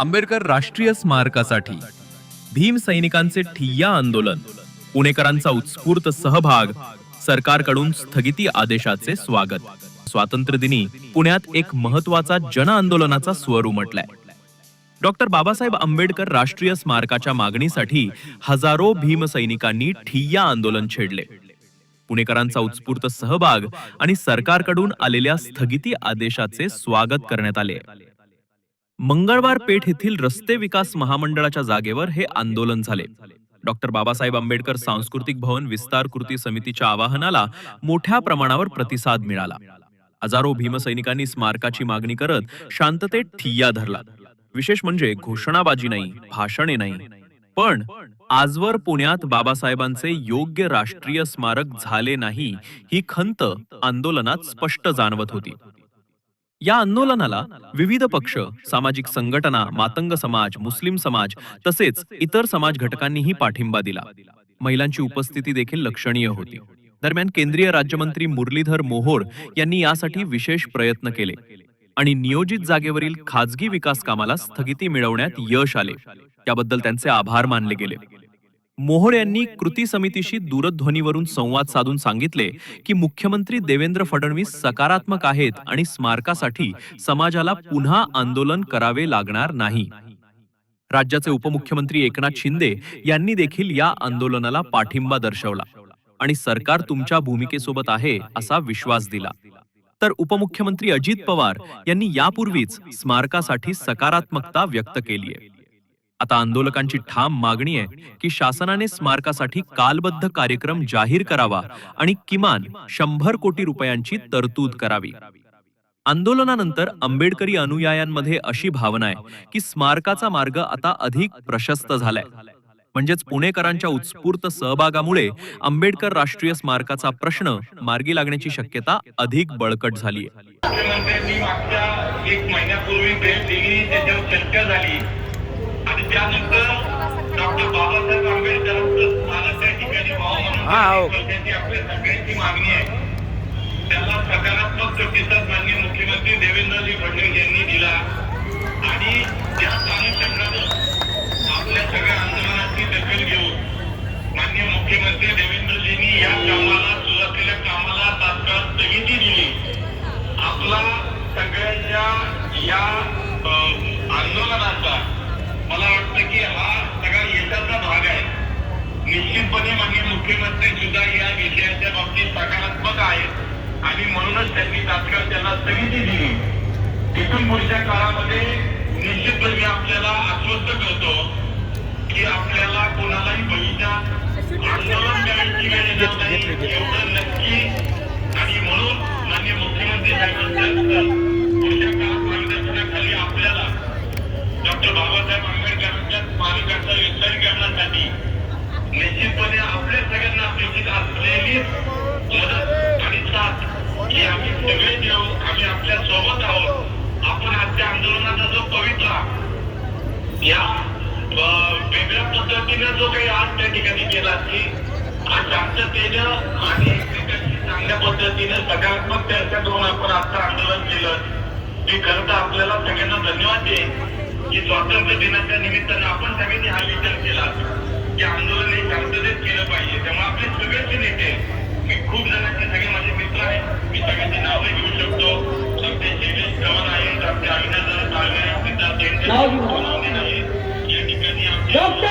आंबेडकर राष्ट्रीय स्मारकासाठी. भीम सैनिकांचे ठिय्या आंदोलन पुणेकरांचा उत्स्फूर्त सहभाग सरकारकडून स्थगिती आदेशाचे स्वागत. स्वातंत्र्यदिनी पुण्यात एक महत्त्वाचा जन आंदोलनाचा स्वर उमटलाय. डॉक्टर बाबासाहेब आंबेडकर राष्ट्रीय स्मारकाच्या मागणीसाठी हजारो भीमसैनिकांनी ठिय्या आंदोलन छेडले. पुणेकरांचा उत्स्फूर्त सहभाग आणि सरकारकडून आलेल्या स्थगिती आदेशाचे स्वागत करण्यात आले. मंगळवार पेठ येथील रस्ते विकास महामंडळाच्या जागेवर हे आंदोलन झाले. डॉक्टर बाबासाहेब आंबेडकर सांस्कृतिक भवन विस्तार कृती समितीच्या आवाहनाला मोठ्या प्रमाणावर प्रतिसाद मिळाला. हजारो भीमसैनिकांनी स्मारकाची मागणी करत शांततेत ठिय्या धरला. विशेष म्हणजे घोषणाबाजी नाही भाषणे नाही. पण आजवर पुण्यात बाबासाहेबांचे योग्य राष्ट्रीय स्मारक झाले नाही ही खंत आंदोलनात स्पष्ट जाणवत होती. या आंदोलनाला विविध पक्ष सामाजिक संघटना मातंग समाज मुस्लिम समाज तसेच इतर समाज घटकांनीही पाठिंबा दिला. महिलांची उपस्थिती देखील लक्षणीय होती. दरम्यान केंद्रीय राज्यमंत्री मुरलीधर मोहोळ यांनी यासाठी विशेष प्रयत्न केले आणि नियोजित जागेवरील खाजगी विकास कामाला स्थगिती मिळवण्यात यश आले. त्याबद्दल त्यांचे आभार मानले गेले. मोहोळ यांनी कृती समितीशी दूरध्वनीवरून संवाद साधून सांगितले की मुख्यमंत्री देवेंद्र फडणवीस सकारात्मक आहेत आणि स्मारकासाठी समाजाला पुन्हा आंदोलन करावे लागणार नाही. राज्याचे उपमुख्यमंत्री एकनाथ शिंदे यांनी देखील या आंदोलनाला पाठिंबा दर्शवला आणि सरकार तुमच्या भूमिकेसोबत आहे असा विश्वास दिला. तर उपमुख्यमंत्री अजित पवार यांनी यापूर्वीच स्मारकासाठी सकारात्मकता व्यक्त केली आहे आता आंदोलकांची ठाम मागणी आहे की शासनाने स्मारकासाठी कालबद्ध कार्यक्रम जाहीर करावा आणि किमान शंभर कोटी रुपयांची तरतूद करावी. आंदोलनानंतर आंबेडकरी अनुयायांमध्ये अशी भावना आहे की स्मारकाचा मार्ग आता अधिक प्रशस्त झालाय. म्हणजेच पुणेकरांच्या उत्स्फूर्त सहभागामुळे आंबेडकर राष्ट्रीय स्मारकाचा प्रश्न मार्गी लागण्याची शक्यता अधिक बळकट झाली. आहे त्यानंतर डॉक्टर बाबासाहेब आंबेडकरांचं त्या ठिकाणी हो. व्हावं म्हणून आपल्या सगळ्यांची मागणी आहे त्याला सकारात्मक प्रतिसाद मुख्यमंत्री देवेंद्रजी फडणवीस यांनी दिला आणि त्या अनुषंगानं आपल्या सगळ्या आंदोलनाची दखल घेऊन मान्य मुख्यमंत्री देवेंद्रजींनी या कामाला सुरू कामाला तात्काळ स्थगिती दिली आपला सगळ्यांच्या या वाटतं की हा सगळा यशाचा भाग आहे. निश्चितपणे माननीय मुख्यमंत्री सुद्धा या विषयाच्या बाबतीत सकारात्मक आहेत आणि म्हणूनच त्यांनी तात्काळ त्याला स्थगिती दिली. तिथून पुढच्या काळामध्ये निश्चितपणे मी आपल्याला आश्वस्त करतो की आपल्याला कोणालाही भविष्यात आंदोलन करायची वेळ येणार नाही एवढं नक्की आणि म्हणून माननीय मुख्यमंत्री साहेबांच्या पुढच्या काळात मार्गदर्शनाखाली आपल्याला डॉक्टर बाबासाहेब विस्तार करण्यासाठी निश्चितपणे आपल्या सगळ्यांना अपेक्षित असलेली मदत आणि साथ ही आम्ही सगळे देऊ आम्ही आपल्यासोबत आहोत. आपण आजच्या आंदोलनाचा जो पवित्रा या वेगळ्या पद्धतीने जो काही आज त्या ठिकाणी केला की आज शांततेनं आणि चांगल्या पद्धतीने सकारात्मक चर्चा करून आपण आजचं आंदोलन केलं. मी खरं तर आपल्याला सगळ्यांना धन्यवाद देईन. की स्वातंत्र्य दिनाच्या निमित्तानं आपण सगळ्यांनी हा विचार केला. की आंदोलन हे शांततेत केलं पाहिजे. त्यामुळे आपले सगळेच नेते मी खूप जणांचे सगळे माझे मित्र आहेत. मी सगळ्यांची नावं घेऊ शकतो. आमचे शैलेश चव्हाण आहेत आमचे अविनाश ताळवे आहेत सिद्धार्थ या ठिकाणी आमचे